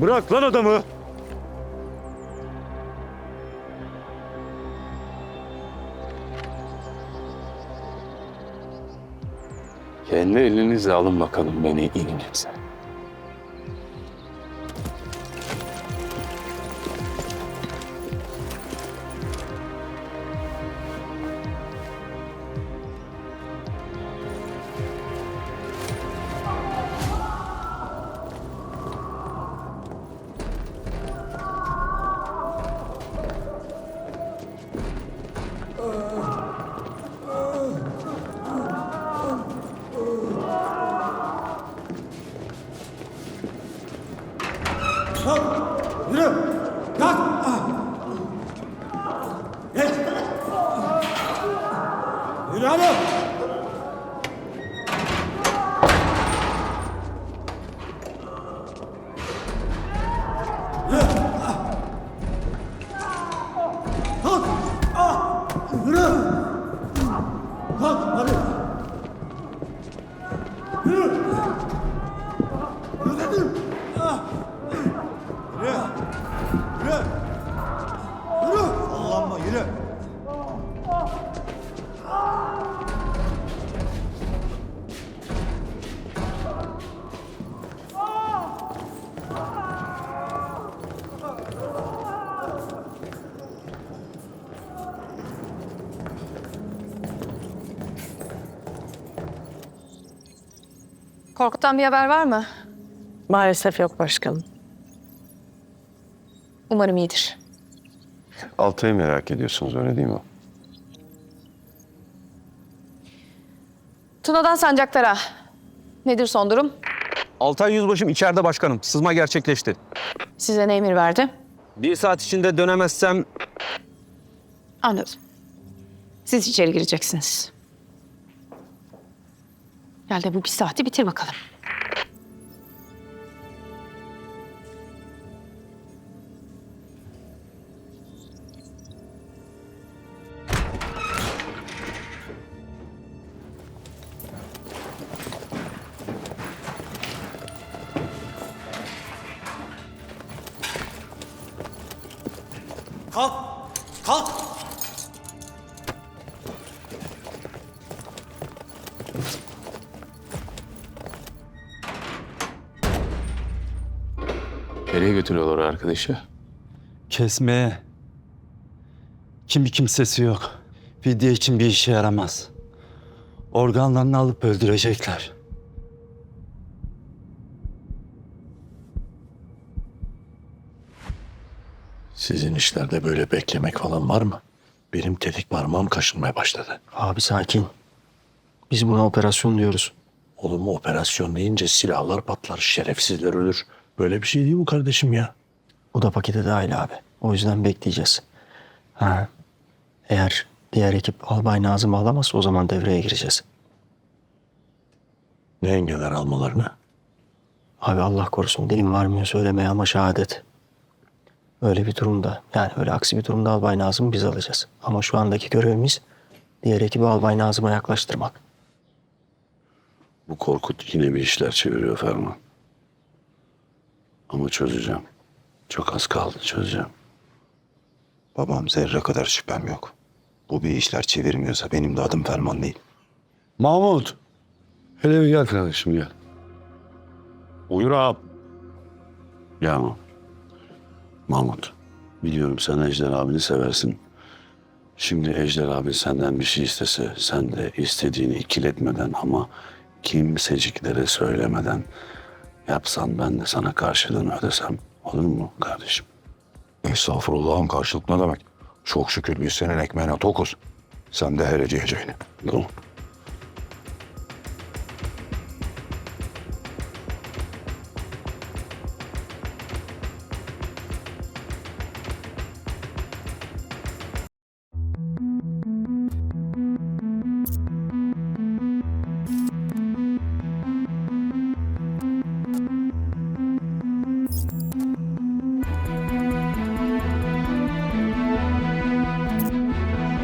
Bırak lan adamı. Kendi elinizle alın bakalım beni elinize. Kalk! Korkut'tan bir haber var mı? Maalesef yok başkanım. Umarım iyidir. Altay'ı merak ediyorsunuz öyle değil mi? Tuna'dan sancaklara. Nedir son durum? Altay Yüzbaşım içeride başkanım. Sızma gerçekleşti. Size ne emir verdi? Bir saat içinde dönemezsem Anladım. Siz içeri gireceksiniz. Gel de bu bir saati bitir bakalım. Kalk! Kalk! Nereye götürüyorlar arkadaşı? Kesmeye. Kimi kimsesi yok. Fidye için bir işe yaramaz. Organlarını alıp öldürecekler. Sizin işlerde böyle beklemek falan var mı? Benim tetik parmağım kaşınmaya başladı. Abi sakin. Biz buna operasyon diyoruz. Oğlum operasyon deyince silahlar patlar, şerefsizler ölür. Böyle bir şey değil mi kardeşim ya? Bu da pakete dahil abi. O yüzden bekleyeceğiz. Ha. Eğer diğer ekip Albay Nazım alamazsa o zaman devreye gireceğiz. Ne engeller almalarını? Abi Allah korusun dilim varmıyor söylemeye ama şehadet. Öyle bir durumda yani öyle aksi bir durumda Albay Nazım'ı biz alacağız. Ama şu andaki görevimiz diğer ekibi Albay Nazım'a yaklaştırmak. Bu Korkut yine bir işler çeviriyor Ferman. Ama çözeceğim. Çok az kaldı çözeceğim. Babam zerre kadar şüphem yok. Bu bir işler çevirmiyorsa benim de adım Ferman değil. Mahmut. Hele bir gel kardeşim gel. buyur. Gel Mahmut. Mahmut. Biliyorum sen Ejder abini seversin. Şimdi Ejder abi senden bir şey istese sen de istediğini ikiletmeden ama kimseciklere söylemeden yapsan ben de sana karşılığını ödesem olur mu kardeşim? Estağfurullah'ın karşılık ne demek? Çok şükür biz senin ekmeğine tokuz. Sen de herece yiyeceğini. Tamam.